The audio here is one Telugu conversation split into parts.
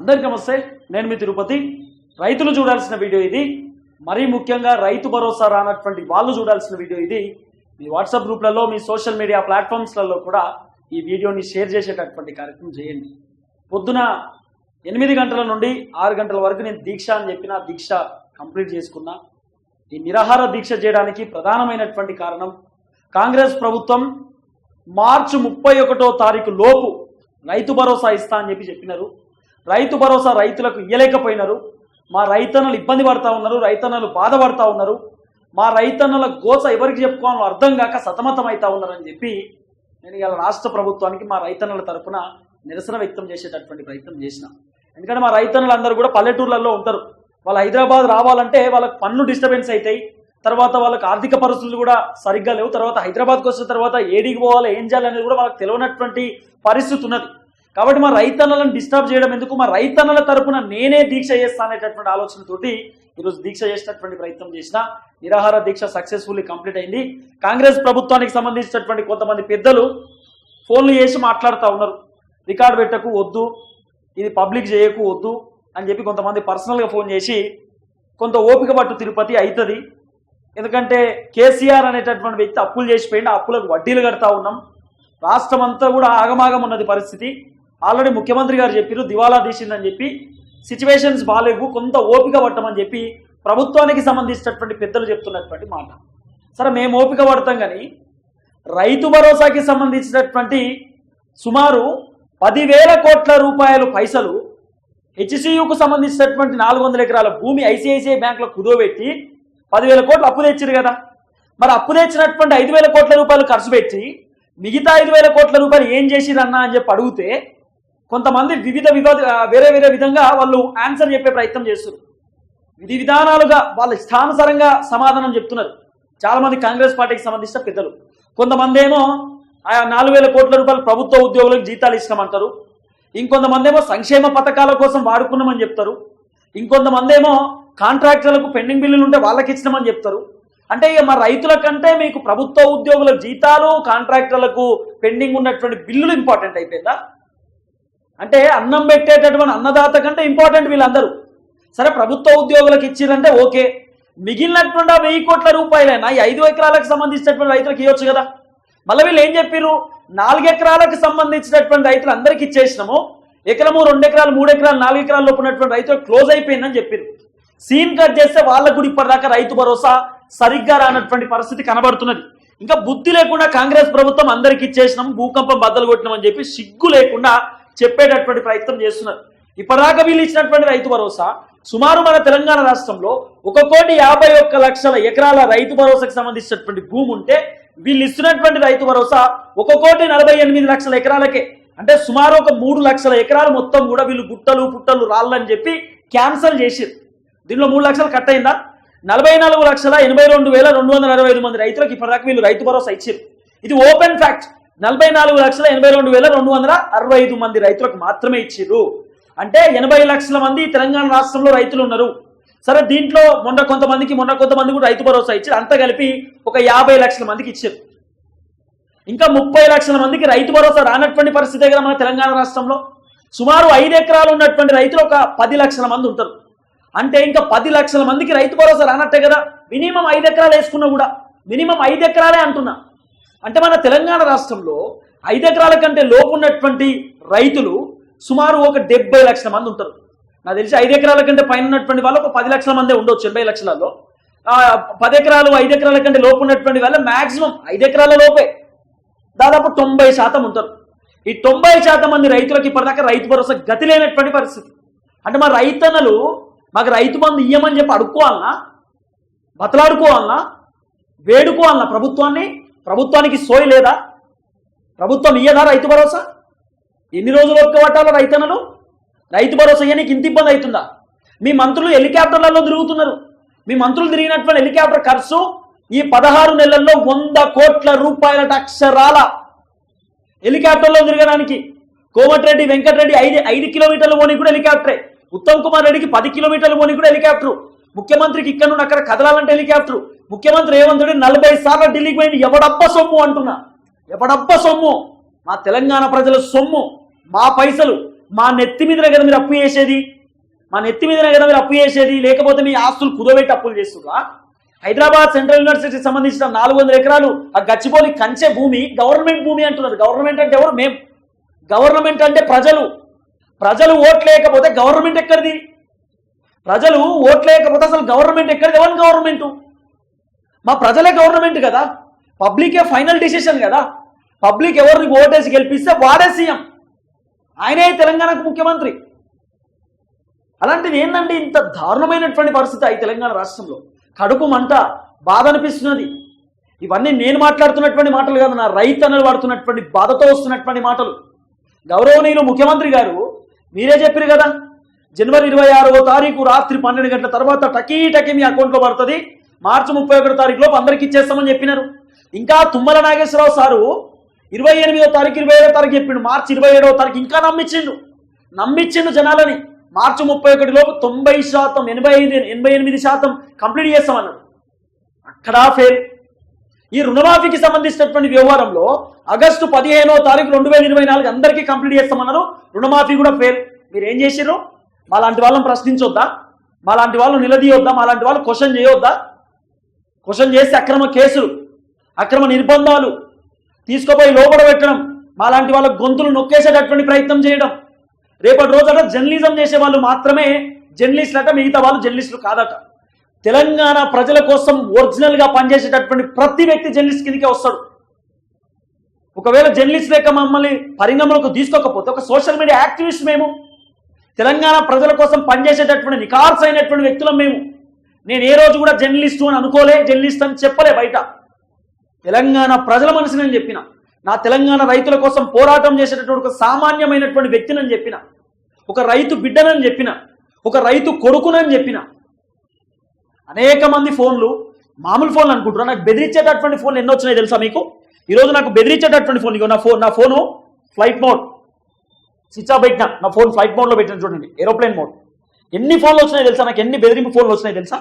అందరికీ నమస్తే నేను మీ తిరుపతి. రైతులు చూడాల్సిన వీడియో ఇది. మరీ ముఖ్యంగా రైతు భరోసా రానటువంటి వాళ్ళు చూడాల్సిన వీడియో ఇది. మీ వాట్సాప్ గ్రూప్లలో మీ సోషల్ మీడియా ప్లాట్ఫామ్స్లలో కూడా ఈ వీడియోని షేర్ చేసేటటువంటి కార్యక్రమం చేయండి. పొద్దున ఎనిమిది గంటల నుండి ఆరు గంటల వరకు నేను దీక్ష అని చెప్పిన దీక్ష కంప్లీట్ చేసుకున్నా. ఈ నిరాహార దీక్ష చేయడానికి ప్రధానమైనటువంటి కారణం కాంగ్రెస్ ప్రభుత్వం మార్చి ముప్పై ఒకటో తారీఖు లోపు రైతు భరోసా ఇస్తా అని చెప్పి చెప్పినారు. రైతు భరోసా రైతులకు ఇయ్యలేకపోయినారు. మా రైతన్నలు ఇబ్బంది పడతా ఉన్నారు రైతన్నలు బాధపడతా ఉన్నారు. మా రైతన్నల గోస ఎవరికి చెప్పుకోవాలో అర్థం కాక సతమతం అవుతా ఉన్నారని చెప్పి నేను ఇవాళ రాష్ట్ర ప్రభుత్వానికి మా రైతన్నల తరఫున నిరసన వ్యక్తం చేసేటటువంటి ప్రయత్నం చేసిన. ఎందుకంటే మా రైతన్నలు అందరూ కూడా పల్లెటూర్లలో ఉంటారు. వాళ్ళు హైదరాబాద్ రావాలంటే వాళ్ళకి పన్ను డిస్టర్బెన్స్ అవుతాయి తర్వాత వాళ్ళకి ఆర్థిక పరిస్థితులు కూడా సరిగ్గా లేవు. తర్వాత హైదరాబాద్కి వచ్చిన తర్వాత ఏడికి పోవాలి ఏం చేయాలనేది కూడా వాళ్ళకి తెలియనటువంటి పరిస్థితి ఉన్నది. కాబట్టి మా రైతన్నలను డిస్టర్బ్ చేయడం ఎందుకు? మా రైతన్నల తరపున నేనే దీక్ష చేస్తానేటటువంటి ఆలోచనతోటి ఈరోజు దీక్ష చేసినటువంటి ప్రయత్నం చేసిన నిరాహార దీక్ష సక్సెస్ఫుల్లీ కంప్లీట్ అయింది. కాంగ్రెస్ ప్రభుత్వానికి సంబంధించినటువంటి కొంతమంది పెద్దలు ఫోన్లు చేసి మాట్లాడుతూ ఉన్నారు. రికార్డ్ పెట్టకు వద్దు. ఇది పబ్లిక్ చేయకు వద్దు అని చెప్పి కొంతమంది పర్సనల్గా ఫోన్ చేసి కొంత ఓపిక పట్టు తిరుపతి అవుతుంది ఎందుకంటే కేసీఆర్ అనేటటువంటి వ్యక్తి అప్పులు చేసిపోయింది ఆ అప్పులకు వడ్డీలు కడతా ఉన్నాం. రాష్ట్రం అంతా కూడా ఆగమాగం ఉన్నది పరిస్థితి. ఆల్రెడీ ముఖ్యమంత్రి గారు చెప్పారు దివాలా తీసిందని చెప్పి సిచ్యువేషన్స్ బాగాలేవు కొంత ఓపిక పట్టమని చెప్పి ప్రభుత్వానికి సంబంధించినటువంటి పెద్దలు చెప్తున్నటువంటి మాట. సరే మేము ఓపిక పడతాం కానీ రైతు భరోసాకి సంబంధించినటువంటి సుమారు పదివేల కోట్ల రూపాయలు పైసలు హెచ్సియుకు సంబంధించినటువంటి నాలుగు వందల ఎకరాల భూమి ఐసిఐసిఐ బ్యాంకులో కుదోబెట్టి పదివేల కోట్లు అప్పు తెచ్చారు కదా. మరి అప్పు తెచ్చినటువంటి ఐదు వేల కోట్ల రూపాయలు ఖర్చు పెట్టి మిగతా ఐదు వేల కోట్ల రూపాయలు ఏం చేసిరన్నా అని చెప్పి అడిగితే కొంతమంది వివిధ వివిధ వేరే వేరే విధంగా వాళ్ళు ఆన్సర్ చెప్పే ప్రయత్నం చేస్తున్నారు. విధి విధానాలుగా వాళ్ళ ఇష్టానుసారంగా సమాధానం చెప్తున్నారు. చాలామంది కాంగ్రెస్ పార్టీకి సంబంధించిన పెద్దలు. కొంతమంది ఏమో ఆ నాలుగు వేల కోట్ల రూపాయలు ప్రభుత్వ ఉద్యోగులకు జీతాలు ఇస్తామంటారు. ఇంకొంతమంది ఏమో సంక్షేమ పథకాల కోసం వాడుకున్నామని చెప్తారు. ఇంకొంతమంది ఏమో కాంట్రాక్టర్లకు పెండింగ్ బిల్లులు ఉంటే వాళ్ళకి ఇచ్చినామని చెప్తారు. అంటే ఇక మా రైతుల కంటే మీకు ప్రభుత్వ ఉద్యోగుల జీతాలు కాంట్రాక్టర్లకు పెండింగ్ ఉన్నటువంటి బిల్లులు ఇంపార్టెంట్ అయిపోయిందా? అంటే అన్నం పెట్టేటటువంటి అన్నదాత కంటే ఇంపార్టెంట్ వీళ్ళందరూ. సరే ప్రభుత్వ ఉద్యోగులకు ఇచ్చిరంటే ఓకే. మిగిలినటువంటి ఆ వెయ్యి కోట్ల రూపాయలైనా ఈ ఐదు ఎకరాలకు సంబంధించినటువంటి రైతులకు ఇవ్వచ్చు కదా. మళ్ళీ వీళ్ళు ఏం చెప్పారు నాలుగెకరాలకు సంబంధించినటువంటి రైతులు అందరికి ఇచ్చేసినాము. ఎకరము రెండు ఎకరాలు మూడు ఎకరాలు నాలుగు ఎకరాలు లోపు ఉన్నటువంటి రైతులు క్లోజ్ అయిపోయిందని చెప్పారు సీన్ కట్ చేస్తే వాళ్ళకు కూడా ఇప్పటిదాకా రైతు భరోసా సరిగ్గా రానటువంటి పరిస్థితి కనబడుతున్నది. ఇంకా బుద్ధి లేకుండా కాంగ్రెస్ ప్రభుత్వం అందరికి ఇచ్చేసినాం భూకంపం బద్దలు కొట్టినామని చెప్పి సిగ్గు లేకుండా చెప్పేటటువంటి ప్రయత్నం చేస్తున్నారు. ఇప్పటిదాకా వీళ్ళు ఇచ్చినటువంటి రైతు భరోసా సుమారు మన తెలంగాణ రాష్ట్రంలో ఒక కోటి యాభై ఒక్క లక్షల ఎకరాల రైతు భరోసాకు సంబంధించినటువంటి భూమి ఉంటే వీళ్ళు ఇస్తున్నటువంటి రైతు భరోసా ఒక కోటి నలభై ఎనిమిది లక్షల ఎకరాలకే. అంటే సుమారు ఒక మూడు లక్షల ఎకరాలు మొత్తం కూడా వీళ్ళు గుట్టలు పుట్టలు రాళ్ళని చెప్పి క్యాన్సల్ చేసిరు దీనిలో మూడు లక్షలు కట్ అయిందా? నలభై నాలుగు లక్షల ఎనభై రెండు వేల రెండు వందల అరవై ఐదు మంది రైతులకు ఇప్పటిదాకా వీళ్ళు రైతు భరోసా ఇచ్చారు ఇది ఓపెన్ ఫ్యాక్ట్. నలభై నాలుగు లక్షల ఎనభై రెండు వేల రెండు వందల అరవై ఐదు మంది రైతులకు మాత్రమే ఇచ్చిర్రు. అంటే ఎనభై లక్షల మంది తెలంగాణ రాష్ట్రంలో రైతులు ఉన్నారు. సరే దీంట్లో మొన్న కొంతమందికి మొన్న కొంతమంది కూడా రైతు భరోసా ఇచ్చారు. అంతా కలిపి ఒక యాభై లక్షల మందికి ఇచ్చారు. ఇంకా ముప్పై లక్షల మందికి రైతు భరోసా రానటువంటి పరిస్థితి కదా మన తెలంగాణ రాష్ట్రంలో? సుమారు ఐదు ఎకరాలు ఉన్నటువంటి రైతులు ఒక పది లక్షల మంది ఉంటారు. అంటే ఇంకా పది లక్షల మందికి రైతు భరోసా రానట్టే కదా. మినిమం ఐదు ఎకరాలు వేసుకున్నా కూడా. మినిమం ఐదు ఎకరాలే అంటున్నా. అంటే మన తెలంగాణ రాష్ట్రంలో ఐదు ఎకరాల కంటే లోపు ఉన్నటువంటి రైతులు సుమారు ఒక డెబ్బై లక్షల మంది ఉంటారు. నాకు తెలిసి ఐదు ఎకరాల కంటే పైన ఉన్నటువంటి వాళ్ళు ఒక పది లక్షల మందే ఉండొచ్చు ఎనభై లక్షలలో. పది ఎకరాలు ఐదు ఎకరాల కంటే లోపు ఉన్నటువంటి వాళ్ళు మ్యాక్సిమం ఐదు ఎకరాల లోపే. దాదాపు తొంభై శాతం ఉంటారు. ఈ తొంభై శాతం మంది రైతులకు ఇప్పటిదాకా రైతు భరోసా గతి లేనటువంటి పరిస్థితి. అంటే మా రైతన్నలు మాకు రైతు బంధు ఇయ్యమని చెప్పి అడుక్కోవాలన్నా బతలాడుకోవాలన్నా వేడుకోవాలన్నా ప్రభుత్వాన్ని? ప్రభుత్వానికి సోయి లేదా? ప్రభుత్వం ఇయ్యదా రైతు భరోసా? ఎన్ని రోజులు ఒక్కబట్టాలో రైతన్నలు? రైతు భరోసా ఇయ్యనికి ఇంత ఇబ్బంది అవుతుందా? మీ మంత్రులు హెలికాప్టర్లలో తిరుగుతున్నారు. మీ మంత్రులు తిరిగినటువంటి హెలికాప్టర్ ఖర్చు ఈ పదహారు నెలల్లో వంద కోట్ల రూపాయల అక్షరాల. హెలికాప్టర్లో తిరగడానికి కోమటిరెడ్డి వెంకటరెడ్డి ఐదు ఐదు కిలోమీటర్లు పోనీ కూడా హెలికాప్టరే. ఉత్తమ్ కుమార్ రెడ్డికి పది కిలోమీటర్లు పోనీ కూడా హెలికాప్టర్. ముఖ్యమంత్రికి ఇక్కడ నుండి అక్కడ కదలాలంటే హెలికాప్టర్. ముఖ్యమంత్రి రేవంత్ నలభై సార్లు ఢిల్లీకి పోయింది. ఎవడబ్బ సొమ్ము అంటున్నా. ఎవడబ్బ సొమ్ము? మా తెలంగాణ ప్రజల సొమ్ము. మా పైసలు. మా నెత్తి మీదనే కదా మీరు అప్పు చేసేది? మా నెత్తి మీదనే కదా మీరు అప్పు చేసేది? లేకపోతే మీ ఆస్తులు కుదోబెట్టి అప్పులు చేస్తున్నా హైదరాబాద్ సెంట్రల్ యూనివర్సిటీకి సంబంధించిన నాలుగు వందల ఎకరాలు ఆ గచ్చిపోలి కంచె భూమి గవర్నమెంట్ భూమి అంటున్నారు గవర్నమెంట్ అంటే ఎవరు? మేము గవర్నమెంట్ అంటే ప్రజలు. ప్రజలు ఓట్లేకపోతే గవర్నమెంట్ ఎక్కడిది? ప్రజలు ఓట్లేకపోతే అసలు గవర్నమెంట్ ఎక్కడిది? ఎవరి గవర్నమెంట్? మా ప్రజలే గవర్నమెంట్ కదా. పబ్లికే ఫైనల్ డిసిషన్ కదా. పబ్లిక్ ఎవరిని ఓటేసి గెలిపిస్తే వాడే సీఎం. ఆయనే తెలంగాణకు ముఖ్యమంత్రి. అలాంటిది ఏంటండి ఇంత దారుణమైనటువంటి పరిస్థితి ఈ తెలంగాణ రాష్ట్రంలో? కడుపు మంట బాధ అనిపిస్తున్నది. ఇవన్నీ నేను మాట్లాడుతున్నటువంటి మాటలు కాదు నా రైతన్నలు వాడుతున్నటువంటి బాధతో వస్తున్నటువంటి మాటలు. గౌరవనీయులు ముఖ్యమంత్రి గారు మీరే చెప్పారు కదా జనవరి ఇరవై ఆరవ తారీఖు రాత్రి పన్నెండు గంటల తర్వాత టకీ టకీ మీ అకౌంట్లో పడుతుంది. మార్చి ముప్పై ఒకటో తారీఖు లోపు అందరికి ఇచ్చేస్తామని చెప్పినారు. ఇంకా తుమ్మల నాగేశ్వరరావు సారు ఇరవై ఎనిమిదో తారీఖు ఇరవై ఏడో తారీఖు చెప్పిండు. మార్చి ఇరవై ఏడవ తారీఖు ఇంకా నమ్మించిండు నమ్మించిండు జనాలని. మార్చి ముప్పై ఒకటి లోపు తొంభై శాతం ఎనభై ఐదు ఎనభై ఎనిమిది శాతం కంప్లీట్ చేస్తామన్నాడు అక్కడా ఫెయిల్ ఈ రుణమాఫీకి సంబంధించినటువంటి వ్యవహారంలో ఆగస్టు పదిహేనో తారీఖు రెండు వేల ఇరవై నాలుగు అందరికీ కంప్లీట్ చేస్తామన్నారు. రుణమాఫీ కూడా ఫెయిల్ మీరు ఏం చేసిర్రు? మాలాంటి వాళ్ళని ప్రశ్నించొద్దా? మాలాంటి వాళ్ళు నిలదీయొద్దా? మాలాంటి వాళ్ళు క్వశ్చన్ చేయొద్దా? క్వశ్చన్ చేసి అక్రమ కేసులు అక్రమ నిర్బంధాలు తీసుకుపోయి లోపల పెట్టడం మాలాంటి వాళ్ళ గొంతులు నొక్కేసేటటువంటి ప్రయత్నం చేయడం. రేపటి రోజట జర్నలిజం చేసే వాళ్ళు మాత్రమే జర్నలిస్టులు అట మిగతా వాళ్ళు జర్నలిస్టులు కాదట. తెలంగాణ ప్రజల కోసం ఒరిజినల్గా పనిచేసేటటువంటి ప్రతి వ్యక్తి జర్నలిస్ట్ కిందకే వస్తాడు. ఒకవేళ జర్నలిస్ట్ లేక మమ్మల్ని పరిణామాలకు తీసుకోకపోతే ఒక సోషల్ మీడియా యాక్టివిస్ట్ మేము తెలంగాణ ప్రజల కోసం పనిచేసేటటువంటి నికార్స్ అయినటువంటి వ్యక్తులం మేము నేను ఏ రోజు కూడా జర్నలిస్టు అని అనుకోలే జర్నలిస్ట్ అని చెప్పలే బయట. తెలంగాణ ప్రజల మనసు నేను చెప్పిన. నా తెలంగాణ రైతుల కోసం పోరాటం చేసేటటువంటి ఒక సామాన్యమైనటువంటి వ్యక్తినని చెప్పిన. ఒక రైతు బిడ్డనని చెప్పిన. ఒక రైతు కొడుకునని చెప్పిన. అనేక మంది ఫోన్లు మామూలు ఫోన్లు అనుకుంటున్నా నాకు బెదిరించేటటువంటి ఫోన్లు ఎన్నో వచ్చినాయి తెలుసా మీకు? ఈరోజు నాకు బెదిరించేటటువంటి ఫోన్ నా ఫోన్ నా phone flight mode. Switch off పెట్టిన నా ఫోన్ ఫ్లైట్ మోడ్లో పెట్టిన చూడండి ఏరోప్లేన్ మోడ్. ఎన్ని ఫోన్లు వచ్చినాయి తెలుసా? నాకు ఎన్ని బెదిరింపు ఫోన్లు వచ్చినాయి తెలుసా?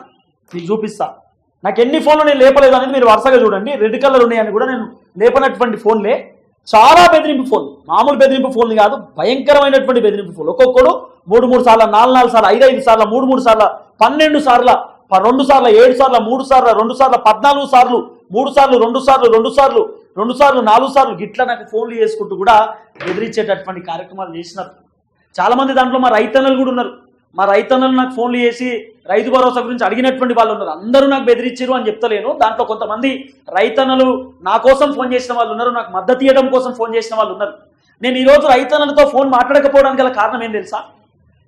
మీకు చూపిస్తా. నాకు ఎన్ని ఫోన్లు నేను లేపలేదు అనేది మీరు వరుసగా చూడండి. రెడ్ కలర్ ఉన్నాయని కూడా నేను లేపనటువంటి ఫోన్లే. చాలా బెదిరింపు ఫోన్ మామూలు బెదిరింపు ఫోన్లు కాదు భయంకరమైనటువంటి బెదిరింపు ఫోన్ ఒక్కొక్కడు మూడు మూడు సార్లు నాలుగు నాలుగు సార్లు ఐదు ఐదు సార్లు మూడు మూడు సార్లు పన్నెండు సార్ల ప- రెండు సార్లు ఏడు సార్లు మూడు సార్లు రెండు సార్లు పద్నాలుగు సార్లు మూడు సార్లు రెండు సార్లు రెండు సార్లు రెండు సార్లు నాలుగు సార్లు గిట్ల నాకు ఫోన్లు చేసుకుంటూ కూడా బెదిరించేటటువంటి కార్యక్రమాలు చేసినారు. చాలా మంది దాంట్లో మా రైతన్నలు కూడా ఉన్నారు. మా రైతన్నలు నాకు ఫోన్లు చేసి రైతు భరోసా గురించి అడిగినటువంటి వాళ్ళు ఉన్నారు. అందరూ నాకు బెదిరించారు అని చెప్తలేను. దాంట్లో కొంతమంది రైతన్నలు నా కోసం ఫోన్ చేసిన వాళ్ళు ఉన్నారు. నాకు మద్దతు ఇవ్వడం కోసం ఫోన్ చేసిన వాళ్ళు ఉన్నారు. నేను ఈరోజు రైతన్నలతో ఫోన్ మాట్లాడకపోవడానికి గల కారణం ఏం తెలుసా?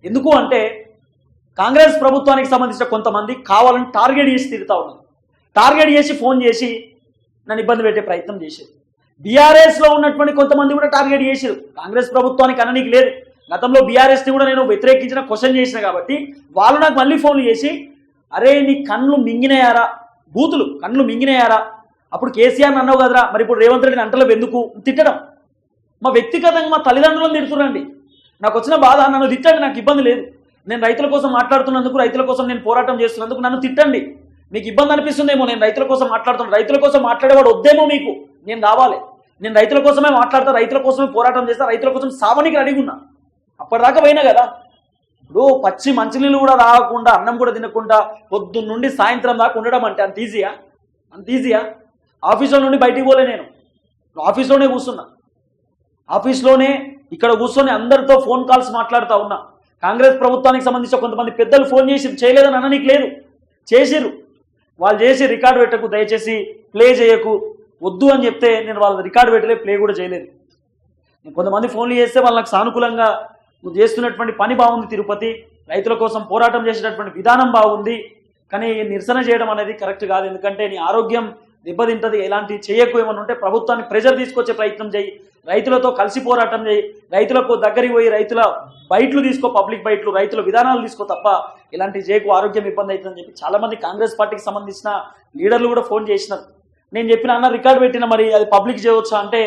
ఎందుకు అంటే కాంగ్రెస్ ప్రభుత్వానికి సంబంధించిన కొంతమంది కావాలని టార్గెట్ చేసి తిరుగుతా ఉన్నారు. టార్గెట్ చేసి ఫోన్ చేసి నన్ను ఇబ్బంది పెట్టే ప్రయత్నం చేశారు. బీఆర్ఎస్లో ఉన్నటువంటి కొంతమంది కూడా టార్గెట్ చేశారు. కాంగ్రెస్ ప్రభుత్వానికి అననీకి లేదు. గతంలో బీఆర్ఎస్ని కూడా నేను వ్యతిరేకించిన క్వశ్చన్ చేసిన కాబట్టి వాళ్ళు నాకు మళ్ళీ ఫోన్లు చేసి అరే నీ కళ్ళు మింగినాయారా? బూతులు కళ్ళు మింగినాయారా? అప్పుడు కేసీఆర్ అన్నావు కదరా? మరి ఇప్పుడు రేవంత్ రెడ్డిని అంటలో ఎందుకు? తిట్టడం. మా వ్యక్తిగతంగా మా తల్లిదండ్రులను తిడుతురండి నాకు వచ్చిన బాధ నన్ను తిట్టండి నాకు ఇబ్బంది లేదు. నేను రైతుల కోసం మాట్లాడుతున్నందుకు రైతుల కోసం నేను పోరాటం చేస్తున్నందుకు నన్ను తిట్టండి. మీకు ఇబ్బంది అనిపిస్తుందేమో నేను రైతుల కోసం మాట్లాడుతున్నాను రైతుల కోసం మాట్లాడేవాడు వద్దేమో మీకు? నేను రావాలి నేను రైతుల కోసమే మాట్లాడతా రైతుల కోసమే పోరాటం చేస్తా రైతుల కోసం సావనికి అడిగి ఉన్నా. అప్పటిదాకా పోయినా కదా. ఇప్పుడు పచ్చి మంచినీళ్ళు కూడా తాగకుండా అన్నం కూడా తినకుండా పొద్దున్న నుండి సాయంత్రం దాకా ఉండడం అంటే అంత ఈజీయా? అంత ఈజీయా? ఆఫీసులో నుండి బయటికి పోలే నేను. ఆఫీస్లోనే కూర్చున్నా. ఆఫీస్లోనే ఇక్కడ కూర్చొని అందరితో ఫోన్ కాల్స్ మాట్లాడుతూ ఉన్నా. కాంగ్రెస్ ప్రభుత్వానికి సంబంధించిన కొంతమంది పెద్దలు ఫోన్ చేసి చేయలేదని అననీకి లేదు. చేసిర్రు. వాళ్ళు చేసి రికార్డు పెట్టకు దయచేసి ప్లే చేయకు. వద్దు అని చెప్తే నేను వాళ్ళ రికార్డు పెట్టలే ప్లే కూడా చేయలేదు. నేను కొంతమంది ఫోన్లు చేస్తే వాళ్ళకి సానుకూలంగా నువ్వు చేస్తున్నటువంటి పని బాగుంది తిరుపతి రైతుల కోసం పోరాటం చేసేటటువంటి విధానం బాగుంది కానీ నిరసన చేయడం అనేది కరెక్ట్ కాదు. ఎందుకంటే నీ ఆరోగ్యం దెబ్బతింటది ఎలాంటి చేయకు ఏమని ఉంటే ప్రభుత్వాన్ని ప్రెజర్ తీసుకొచ్చే ప్రయత్నం చేయి రైతులతో కలిసి పోరాటం చేయి రైతులకు దగ్గరికి పోయి రైతుల బయట్లు తీసుకో పబ్లిక్ బయట్లు రైతుల విధానాలు తీసుకో తప్ప ఇలాంటి చేయకు ఆరోగ్యం ఇబ్బంది అవుతుందని చెప్పి చాలా మంది కాంగ్రెస్ పార్టీకి సంబంధించిన లీడర్లు కూడా ఫోన్ చేసినారు. నేను చెప్పిన అన్న రికార్డు పెట్టిన మరి అది పబ్లిక్ చేయవచ్చా అంటే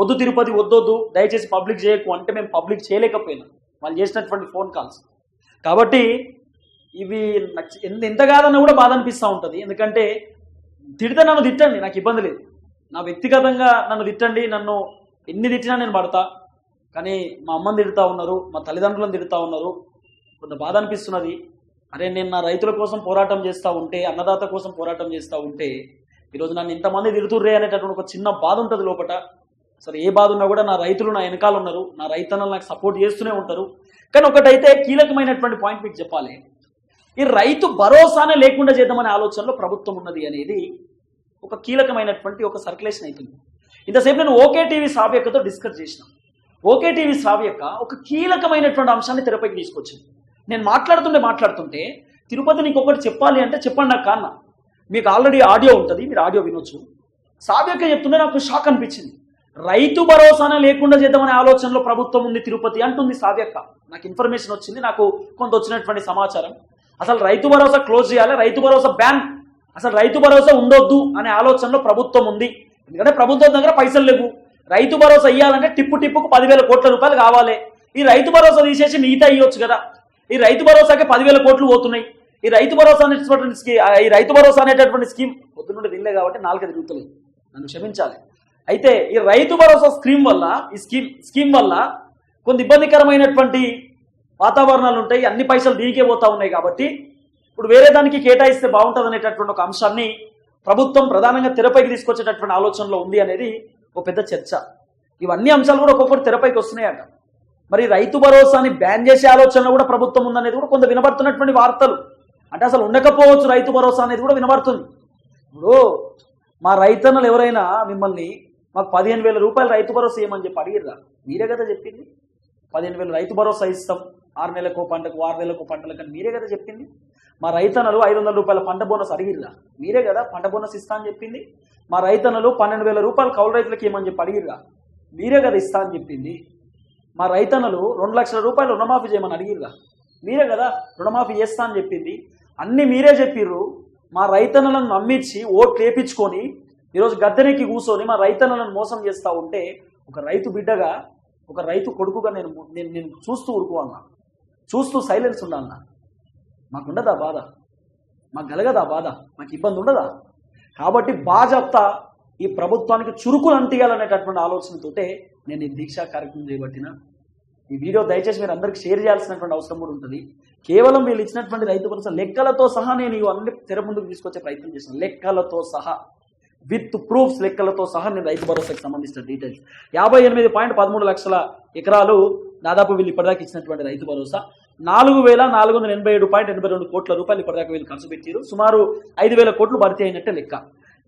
వద్దు తిరుపతి వద్దొద్దు దయచేసి పబ్లిక్ చేయకు అంటే మేము పబ్లిక్ చేయలేకపోయినాం. వాళ్ళు చేసినటువంటి ఫోన్ కాల్స్. కాబట్టి ఇవి ఎంత ఎంత కాదన్నా కూడా బాధ అనిపిస్తూ ఉంటుంది. ఎందుకంటే తిడితే నన్ను తిట్టండి నాకు ఇబ్బంది లేదు. నా వ్యక్తిగతంగా నన్ను తిట్టండి నన్ను ఎన్ని తిట్టినా నేను పడతా. కానీ మా అమ్మని తిడుతూ ఉన్నారు మా తల్లిదండ్రులను తిడుతూ ఉన్నారు. కొంత బాధ అనిపిస్తున్నది. అరే నేను నా రైతుల కోసం పోరాటం చేస్తూ ఉంటే అన్నదాత కోసం పోరాటం చేస్తూ ఉంటే ఈరోజు నన్ను ఇంతమంది తిడుతుర్రే అనేటటువంటి ఒక చిన్న బాధ ఉంటుంది లోపట. సరే ఏ బాధ ఉన్నా కూడా నా రైతులు నా వెనకాల ఉన్నారు. నా రైతన్నలు నాకు సపోర్ట్ చేస్తూనే ఉంటారు. కానీ ఒకటైతే కీలకమైనటువంటి పాయింట్ మీకు చెప్పాలి. ఈ రైతు భరోసానే లేకుండా చేద్దామనే ఆలోచనలో ప్రభుత్వం ఉన్నది అనేది ఒక కీలకమైనటువంటి ఒక సర్క్యులేషన్ అవుతుంది ఇంతసేపు నేను ఓకే టీవీ శ్రావ్యకతో డిస్కస్ చేసిన. ఓకే టీవీ శ్రావ్యక ఒక కీలకమైనటువంటి అంశాన్ని తెరపైకి తీసుకొచ్చింది. నేను మాట్లాడుతుంటే మాట్లాడుతుంటే తిరుపతి నీకు ఒకటి చెప్పాలి అంటే చెప్పండి నాకు కాన్న. మీకు ఆల్రెడీ ఆడియో ఉంటుంది మీరు ఆడియో వినొచ్చు. శ్రావ్యక చెప్తుంటే నాకు షాక్ అనిపించింది. రైతు భరోసానే లేకుండా చేద్దామనే ఆలోచనలో ప్రభుత్వం ఉంది తిరుపతి అంటుంది సావ్యక్క. నాకు ఇన్ఫర్మేషన్ వచ్చింది నాకు కొంత వచ్చినటువంటి సమాచారం. అసలు రైతు భరోసా క్లోజ్ చేయాలి? రైతు భరోసా బ్యాన్ అసలు రైతు భరోసా ఉండొద్దు అనే ఆలోచనలో ప్రభుత్వం ఉంది. ఎందుకంటే ప్రభుత్వం దగ్గర పైసలు లేవు. రైతు భరోసా ఇవ్వాలంటే టిప్పు టిప్పుకు పదివేల కోట్ల రూపాయలు కావాలి. ఈ రైతు భరోసా తీసేసి మిగతా ఇవ్వచ్చు కదా. ఈ రైతు భరోసాకి పదివేల కోట్లు పోతున్నాయి. ఈ రైతు భరోసా అనేటువంటి స్కీమ్ ఈ రైతు భరోసా అనేటటువంటి స్కీమ్ పొద్దునుండి తినలే కాబట్టి నాలుగు తిరుగుతలేదు నన్ను క్షమించాలి. అయితే ఈ రైతు భరోసా స్కీమ్ వల్ల ఈ స్కీమ్ స్కీమ్ వల్ల కొంత ఇబ్బందికరమైనటువంటి వాతావరణాలు ఉంటాయి అన్ని పైసలు దీనికే పోతా ఉన్నాయి కాబట్టి ఇప్పుడు వేరే దానికి కేటాయిస్తే బాగుంటుంది అనేటటువంటి ఒక అంశాన్ని ప్రభుత్వం ప్రధానంగా తెరపైకి తీసుకొచ్చేటటువంటి ఆలోచనలో ఉంది అనేది ఒక పెద్ద చర్చ. ఇవన్నీ అంశాలు కూడా ఒక్కొక్కటి తెరపైకి వస్తున్నాయట. మరి రైతు భరోసాని బ్యాన్ చేసే ఆలోచనలో కూడా ప్రభుత్వం ఉందనేది కూడా కొంత వినబడుతున్నటువంటి వార్తలు. అంటే అసలు ఉండకపోవచ్చు రైతు భరోసా అనేది కూడా వినబడుతుంది. ఇప్పుడు మా రైతన్నలు ఎవరైనా మిమ్మల్ని మాకు పదిహేను వేల రూపాయలు రైతు భరోసా ఇవ్వమని చెప్పి అడిగిరా మీరే కదా చెప్పింది. పదిహేను వేల రైతు భరోసా ఇస్తాం. ఆరు నెలలకు పంటకు ఆరు నెలలకు పంటలకు అని మీరే కదా చెప్పింది. మా రైతన్నలు ఐదు వందల రూపాయల పంట బోనస్ అడిగిర్రా. మీరే కదా పంట బోనస్ ఇస్తా అని చెప్పింది. మా రైతన్నలు పన్నెండు వేల రూపాయలు కౌలు రైతులకు ఇవ్వమని చెప్పి అడిగిర్రా. మీరే కదా ఇస్తా అని చెప్పింది. మా రైతన్నలు రెండు లక్షల రూపాయలు రుణమాఫీ చేయమని అడిగిర్రా. మీరే కదా రుణమాఫీ చేస్తా అని చెప్పింది. అన్ని మీరే చెప్పిర్రు. మా రైతన్నలను నమ్మించి ఓట్లు వేపించుకొని ఈరోజు గద్దెనెక్కి కూర్చొని మా రైతన్నలను మోసం చేస్తూ ఉంటే ఒక రైతు బిడ్డగా ఒక రైతు కొడుకుగా నేను నేను నేను చూస్తూ ఉరుకు అన్నా. చూస్తూ సైలెన్స్ ఉండాలన్నా. మాకుండదా బాధ? మాకు కలగదా బాధ? మాకు ఇబ్బంది ఉండదా కాబట్టి బాజప్తా ఈ ప్రభుత్వానికి చురుకులు అంటియాలనేటటువంటి ఆలోచనతోటే నేను ఈ దీక్షా కార్యక్రమం చేపట్టిన. ఈ వీడియో దయచేసి మీరు అందరికి షేర్ చేయాల్సినటువంటి అవసరం కూడా ఉంటుంది. కేవలం వీళ్ళు ఇచ్చినటువంటి రైతు భరోసా లెక్కలతో సహా నేను ఇవన్నీ తెర ముందుకు తీసుకొచ్చే ప్రయత్నం చేశాను. లెక్కలతో సహా. విత్ ప్రూఫ్స్ లెక్కలతో సహా నేను రైతు భరోసాకి సంబంధించిన డీటెయిల్స్. యాభై ఎనిమిది పాయింట్ పదమూడు లక్షల ఎకరాలు దాదాపు వీళ్ళు ఇప్పటిదాకా ఇచ్చినటువంటి రైతు భరోసా. నాలుగు వేల నాలుగు వందల ఎనభై ఏడు పాయింట్ ఎనభై రెండు కోట్ల రూపాయలు ఇప్పటిదాకా వీళ్ళు ఖర్చు పెట్టారు సుమారు ఐదు వేల కోట్లు భర్తీ అయినట్టే లెక్క.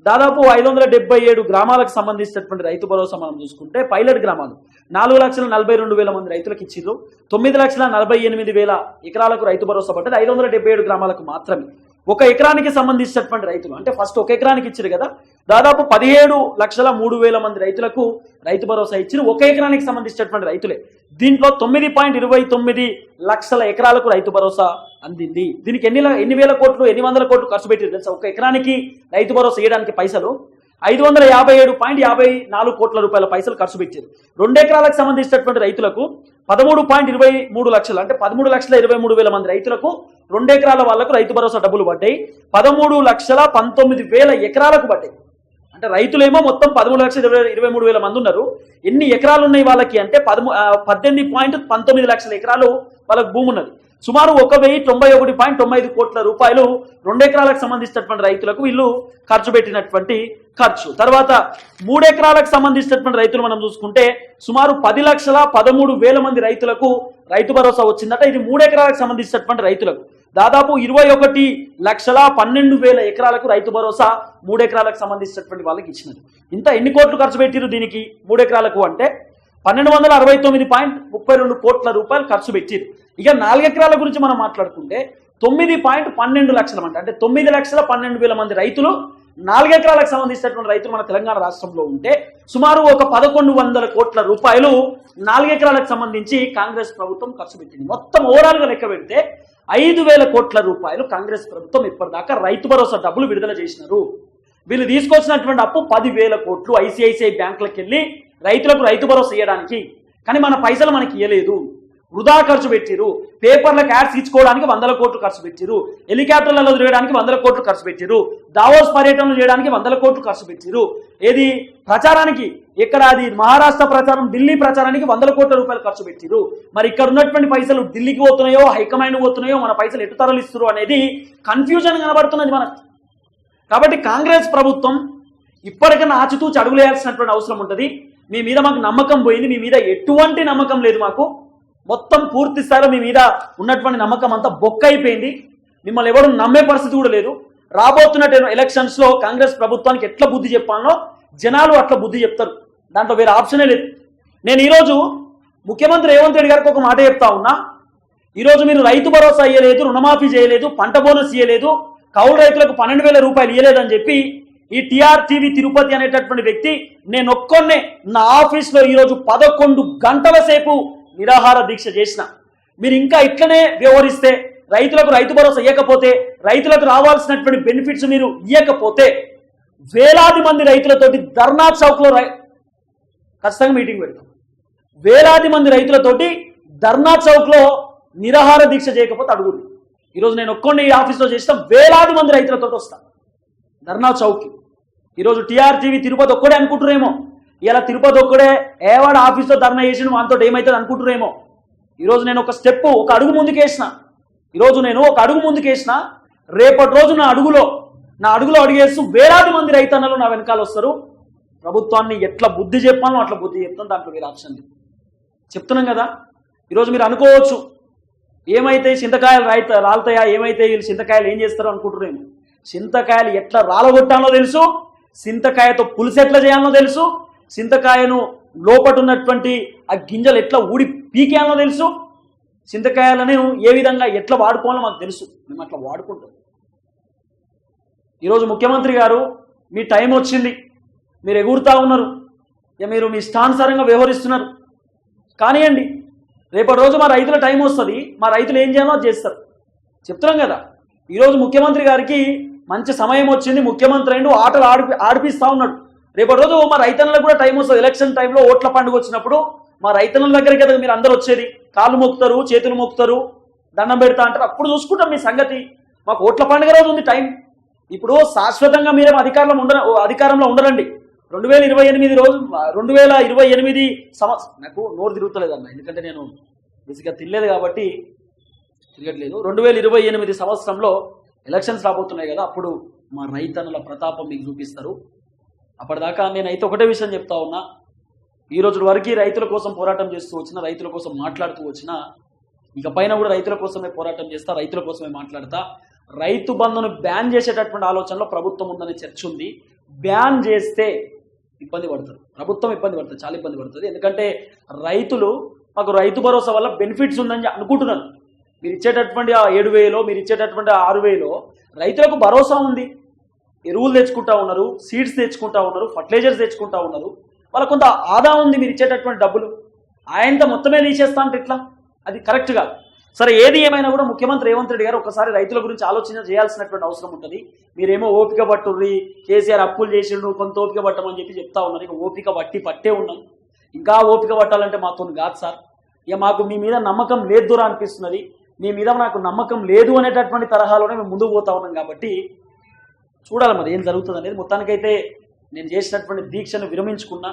దాదాపు ఐదు వందల డెబ్బై ఏడు గ్రామాలకు సంబంధించినటువంటి రైతు భరోసా మనం చూసుకుంటే పైలట్ గ్రామాలు నాలుగు లక్షల నలభై రెండు వేల మంది రైతులకు ఇచ్చిర్రు. తొమ్మిది లక్షల నలభై ఎనిమిది వేల ఎకరాలకు రైతు భరోసా పడ్డది. ఐదు వందల డెబ్బై ఏడు గ్రామాలకు మాత్రమే. ఒక ఎకరానికి సంబంధించినటువంటి రైతులు అంటే ఫస్ట్ ఒక ఎకరానికి ఇచ్చారు కదా దాదాపు పదిహేడు లక్షల మూడు వేల మంది రైతులకు రైతు భరోసా ఇచ్చిన ఒక ఎకరానికి సంబంధించినటువంటి రైతులే. దీంట్లో తొమ్మిది పాయింట్ ఇరవై తొమ్మిది లక్షల ఎకరాలకు రైతు భరోసా అందింది. దీనికి ఎన్ని ఎన్ని వేల కోట్లు ఎన్ని వందల కోట్లు ఖర్చు పెట్టారు తెలుసా? ఒక ఎకరానికి రైతు భరోసా ఇవ్వడానికి పైసలు ఐదు వందల యాభై ఏడు పాయింట్ యాభై నాలుగు కోట్ల రూపాయల పైసలు ఖర్చు పెట్టారు. రెండు ఎకరాలకు సంబంధించినటువంటి రైతులకు పదమూడు పాయింట్ ఇరవై మూడు లక్షలు అంటే పదమూడు లక్షల ఇరవై మూడు వేల మంది రైతులకు రెండు ఎకరాల వాళ్ళకు రైతు భరోసా డబ్బులు పడ్డాయి. పదమూడు లక్షల పంతొమ్మిది వేల ఎకరాలకు పడ్డాయి. అంటే రైతులేమో మొత్తం పదమూడు లక్షల ఇరవై ఇరవై మూడు వేల మంది ఉన్నారు. ఎన్ని ఎకరాలు ఉన్నాయి వాళ్ళకి అంటే పదమూ పద్దెనిమిది పాయింట్ పంతొమ్మిది లక్షల ఎకరాలు వాళ్ళకి భూమి ఉన్నది. సుమారు ఒక వెయ్యి తొంభై ఒకటి పాయింట్ తొంభై ఐదు కోట్ల రూపాయలు రెండు ఎకరాలకు సంబంధించినటువంటి రైతులకు వీళ్ళు ఖర్చు పెట్టినటువంటి ఖర్చు. తర్వాత మూడు ఎకరాలకు సంబంధించినటువంటి రైతులు మనం చూసుకుంటే సుమారు పది లక్షల పదమూడు వేల మంది రైతులకు రైతు భరోసా వచ్చిందట. ఇది మూడు ఎకరాలకు సంబంధించినటువంటి రైతులకు. దాదాపు ఇరవై ఒకటి లక్షల పన్నెండు వేల ఎకరాలకు రైతు భరోసా మూడు ఎకరాలకు సంబంధించినటువంటి వాళ్ళకి ఇచ్చినది. ఇంత ఎన్ని కోట్లు ఖర్చు పెట్టిరు దీనికి మూడు ఎకరాలకు అంటే? పన్నెండు వందల అరవై తొమ్మిది పాయింట్ ముప్పై రెండు కోట్ల రూపాయలు ఖర్చు పెట్టిరు ఇక నాలుగు ఎకరాల గురించి మనం మాట్లాడుకుంటే తొమ్మిది పాయింట్ పన్నెండు లక్షల మంది అంటే తొమ్మిది లక్షల పన్నెండు వేల మంది రైతులు నాలుగు ఎకరాలకు సంబంధించినటువంటి రైతులు మన తెలంగాణ రాష్ట్రంలో ఉంటే సుమారు ఒక పదకొండు వందల కోట్ల రూపాయలు నాలుగు ఎకరాలకు సంబంధించి కాంగ్రెస్ ప్రభుత్వం ఖర్చు పెట్టింది. మొత్తం ఓవరాల్గా లెక్క పెడితే ఐదు వేల కోట్ల రూపాయలు కాంగ్రెస్ ప్రభుత్వం ఇప్పటిదాకా రైతు భరోసా డబ్బులు విడుదల చేసినారు. వీళ్ళు తీసుకొచ్చినటువంటి అప్పు పదివేల కోట్లు ఐసిఐసిఐ బ్యాంకులకు వెళ్ళి రైతులకు రైతు భరోసా ఇవ్వడానికి కానీ మన పైసలు మనకి ఇవ్వలేదు వృధా ఖర్చు పెట్టిరు. పేపర్లకు యాడ్స్ ఇచ్చుకోవడానికి వందల కోట్లు ఖర్చు పెట్టిరు. హెలికాప్టర్లలో తిరగడానికి వందల కోట్లు ఖర్చు పెట్టిరు. దావోస్ పర్యటనలు చేయడానికి వందల కోట్లు ఖర్చు పెట్టిరు. ఏది? ప్రచారానికి ఇక్కడ అది మహారాష్ట్ర ప్రచారం ఢిల్లీ ప్రచారానికి వందల కోట్ల రూపాయలు ఖర్చు పెట్టిరు. మరి ఇక్కడ ఉన్నటువంటి పైసలు ఢిల్లీకి పోతున్నాయో హైకమాండ్ పోతున్నాయో మన పైసలు ఎటు తరలిస్తురు అనేది కన్ఫ్యూజన్ కనబడుతున్నది మనకు. కాబట్టి కాంగ్రెస్ ప్రభుత్వం ఇప్పటికైనా ఆచితూచి అడుగులేయాల్సినటువంటి అవసరం ఉంటుంది. మీ మీద మాకు నమ్మకం పోయింది. మీ మీద ఎటువంటి నమ్మకం లేదు మాకు. మొత్తం పూర్తి స్థాయిలో మీ మీద ఉన్నటువంటి నమ్మకం అంతా బొక్క అయిపోయింది. మిమ్మల్ని ఎవరు నమ్మే పరిస్థితి కూడా లేదు. రాబోతున్న ఎలక్షన్స్లో కాంగ్రెస్ ప్రభుత్వానికి ఎట్లా బుద్ధి చెప్పాలనో జనాలు అట్లా బుద్ధి చెప్తారు. దాంట్లో వేరే ఆప్షనే లేదు. నేను ఈరోజు ముఖ్యమంత్రి రేవంత్ రెడ్డి గారికి ఒక మాట చెప్తా ఉన్నా. ఈరోజు మీరు రైతు భరోసా ఇవ్వలేదు రుణమాఫీ చేయలేదు పంట బోనస్ ఇయ్యలేదు కౌలు రైతులకు పన్నెండు వేల రూపాయలు ఇవ్వలేదని చెప్పి ఈ టీఆర్టీవీ తిరుపతి అనేటటువంటి వ్యక్తి నేను ఒక్కొన్నే నా ఆఫీస్లో ఈరోజు పదకొండు గంటల సేపు నిరాహార దీక్ష చేసిన. మీరు ఇంకా ఇట్లనే వ్యవహరిస్తే రైతులకు రైతు భరోసా ఇవ్వకపోతే రైతులకు రావాల్సినటువంటి బెనిఫిట్స్ మీరు ఇవ్వకపోతే వేలాది మంది రైతులతోటి ధర్నా చౌక్లో రై ఖచ్చితంగా మీటింగ్ పెడతాం. వేలాది మంది రైతులతోటి ధర్నా చౌక్లో నిరాహార దీక్ష చేయకపోతే అడుగురు ఈరోజు నేను ఒక్కొండి ఈ ఆఫీస్లో చేసిన వేలాది మంది రైతులతో వస్తాను ధర్నా చౌక్కి. ఈరోజు టీఆర్టీవీ తిరుపతి ఒక్కడే అనుకుంటురేమో. ఇలా తిరుపతి ఒక్కడే ఏవాడ ఆఫీస్లో ధర్నా చేసిన వాంతో ఏమవుతుంది అనుకుంటురేమో. ఈరోజు నేను ఒక స్టెప్ ఒక అడుగు ముందుకేసిన. ఈరోజు నేను ఒక అడుగు ముందుకేసిన. రేపటి రోజు నా అడుగులో నా అడుగులో అడిగేస్తూ వేలాది మంది రైతన్నలు నా వెనకాల వస్తారు. ప్రభుత్వాన్ని ఎట్లా బుద్ధి చెప్పాలో అట్లా బుద్ధి చెప్తాం దాంట్లో మీరు ఆప్షన్ లేదు. చెప్తున్నాం కదా? ఈరోజు మీరు అనుకోవచ్చు ఏమైతే చింతకాయలు రాయిత రాలుతాయా ఏమైతే వీళ్ళు చింతకాయలు ఏం చేస్తారో అనుకుంటున్నాము చింతకాయలు ఎట్లా రాలగొట్టాలో తెలుసు చింతకాయతో పులుసు ఎట్లా చేయాలో తెలుసు చింతకాయను లోపట ఉన్నటువంటి ఆ గింజలు ఎట్లా ఊడి పీకేయాలో తెలుసు చింతకాయలను ఏ విధంగా ఎట్లా వాడుకోవాలో మాకు తెలుసు. మేము అట్లా వాడుకుంటాం. ఈరోజు ముఖ్యమంత్రి గారు మీ టైం వచ్చింది. మీరు ఎగురుతూ ఉన్నారు. ఇక మీరు మీ ఇష్టానుసారంగా వ్యవహరిస్తున్నారు. కానివ్వండి రేపటి రోజు మా రైతుల టైం వస్తుంది. మా రైతులు ఏం చేయాలో అది చేస్తారు. చెప్తున్నాం కదా ఈరోజు ముఖ్యమంత్రి గారికి మంచి సమయం వచ్చింది. ముఖ్యమంత్రి అయిన ఆటలు ఆడిపి ఆడిపిస్తూ ఉన్నాడు. రేపటి రోజు మా రైతన్నులకు కూడా టైం వస్తుంది. ఎలక్షన్ టైంలో ఓట్ల పండుగ వచ్చినప్పుడు మా రైతన్నుల దగ్గరికి కదా మీరు అందరు వచ్చేది. కాళ్ళు మొక్కుతారు చేతులు మొక్కుతారు దండం పెడతా అంటారు. అప్పుడు చూసుకుంటాం మీ సంగతి. మాకు ఓట్ల పండుగ రోజు ఉంది టైం. ఇప్పుడు శాశ్వతంగా మీరేం అధికారంలో ఉండ అధికారంలో ఉండరండి. రెండు వేల ఇరవై ఎనిమిది రోజు రెండు వేల ఇరవై ఎనిమిది సంవత్సరం నాకు నోరు తిరుగుతలేదు అన్న ఎందుకంటే నేను బేసిక్గా తినలేదు కాబట్టి తిరగట్లేదు. రెండు వేల ఇరవై ఎనిమిది సంవత్సరంలో ఎలక్షన్స్ రాబోతున్నాయి కదా అప్పుడు మా రైతన్నుల ప్రతాపం మీకు చూపిస్తారు. అప్పటిదాకా నేనైతే ఒకటే విషయం చెప్తా ఉన్నా. ఈ రోజు వరకు రైతుల కోసం పోరాటం చేస్తూ వచ్చిన రైతుల కోసం మాట్లాడుతూ వచ్చిన ఇక పైన కూడా రైతుల కోసమే పోరాటం చేస్తా రైతుల కోసమే మాట్లాడతా. రైతు బంధును బ్యాన్ చేసేటటువంటి ఆలోచనలో ప్రభుత్వం ఉందనే చర్చ ఉంది. బ్యాన్ చేస్తే ఇబ్బంది పడుతుంది. ప్రభుత్వం ఇబ్బంది పడుతుంది చాలా ఇబ్బంది పడుతుంది. ఎందుకంటే రైతులు మాకు రైతు భరోసా వల్ల బెనిఫిట్స్ ఉందని అనుకుంటున్నాను మీరు ఇచ్చేటటువంటి ఆ ఏడు వేలో మీరు ఇచ్చేటటువంటి ఆరు వేలో రైతులకు భరోసా ఉంది. ఎరువులు తెచ్చుకుంటా ఉన్నారు సీడ్స్ తెచ్చుకుంటా ఉన్నారు ఫర్టిలైజర్స్ తెచ్చుకుంటా ఉన్నారు. వాళ్ళకు కొంత ఆదా ఉంది మీరు ఇచ్చేటటువంటి డబ్బులు. ఆయనతో మొత్తమే తీసేస్తా అంటే ఎట్లా? అది కరెక్ట్ కాదు. సరే ఏది ఏమైనా కూడా ముఖ్యమంత్రి రేవంత్ రెడ్డి గారు ఒకసారి రైతుల గురించి ఆలోచన చేయాల్సినటువంటి అవసరం ఉంటుంది. మీరేమో ఓపిక పట్టుర్రి కేసీఆర్ అప్పులు చేసిండ్రు కొంత ఓపిక పట్టమని చెప్పి చెప్తా ఉన్నారు. ఇక ఓపిక పట్టి పట్టే ఉన్నాం. ఇంకా ఓపిక పట్టాలంటే మాతో కాదు సార్. ఇక మాకు మీ మీద నమ్మకం లేదురా అనిపిస్తున్నది. మీ మీద నాకు నమ్మకం లేదు అనేటటువంటి తరహాలోనే మేము ముందుకు పోతా ఉన్నాం కాబట్టి చూడాలి మరి ఏం జరుగుతుంది అనేది. మొత్తానికైతే నేను చేసినటువంటి దీక్షను విరమించుకున్నా.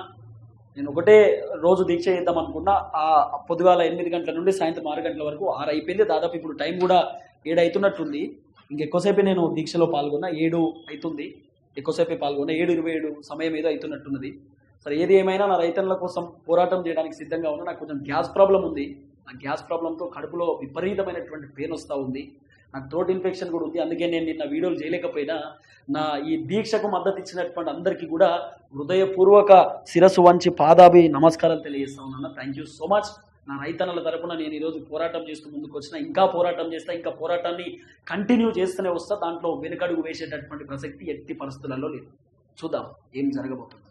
నేను ఒకటే రోజు దీక్ష చేద్దాం అనుకున్నా. ఆ పొద్దుగాల ఎనిమిది గంటల నుండి సాయంత్రం ఆరు గంటల వరకు ఆరు అయిపోయింది. దాదాపు ఇప్పుడు టైం కూడా ఏడు అవుతున్నట్టుంది ఇంకెక్కువసేపే నేను దీక్షలో పాల్గొన్నా. ఏడు అవుతుంది ఎక్కువసేపే పాల్గొన్నా. ఏడు ఇరవై ఏడు సమయం ఏదో అవుతున్నట్టున్నది సరే ఏది ఏమైనా నా రైతన్ల కోసం పోరాటం చేయడానికి సిద్ధంగా ఉన్నా. నాకు కొంచెం గ్యాస్ ప్రాబ్లం ఉంది. ఆ గ్యాస్ ప్రాబ్లంతో కడుపులో విపరీతమైనటువంటి పెయిన్ వస్తూ ఉంది. నాకు థ్రోట్ ఇన్ఫెక్షన్ కూడా ఉంది. అందుకే నేను నిన్న వీడియోలు చేయలేకపోయినా నా ఈ దీక్షకు మద్దతు ఇచ్చినటువంటి అందరికీ కూడా హృదయపూర్వక శిరస్సు వంచి పాదాభి నమస్కారాలు తెలియజేస్తా ఉన్నాను. థ్యాంక్ యూ సో మచ్ నా రైతన్నల తరపున నేను ఈరోజు పోరాటం చేస్తూ ముందుకు వచ్చిన ఇంకా పోరాటం చేస్తా ఇంకా పోరాటాన్ని కంటిన్యూ చేస్తూనే వస్తా. దాంట్లో వెనుకడుగు వేసేటటువంటి ప్రసక్తి ఎట్టి పరిస్థితులలో లేదు. చూద్దాం ఏం జరగబోతుంది.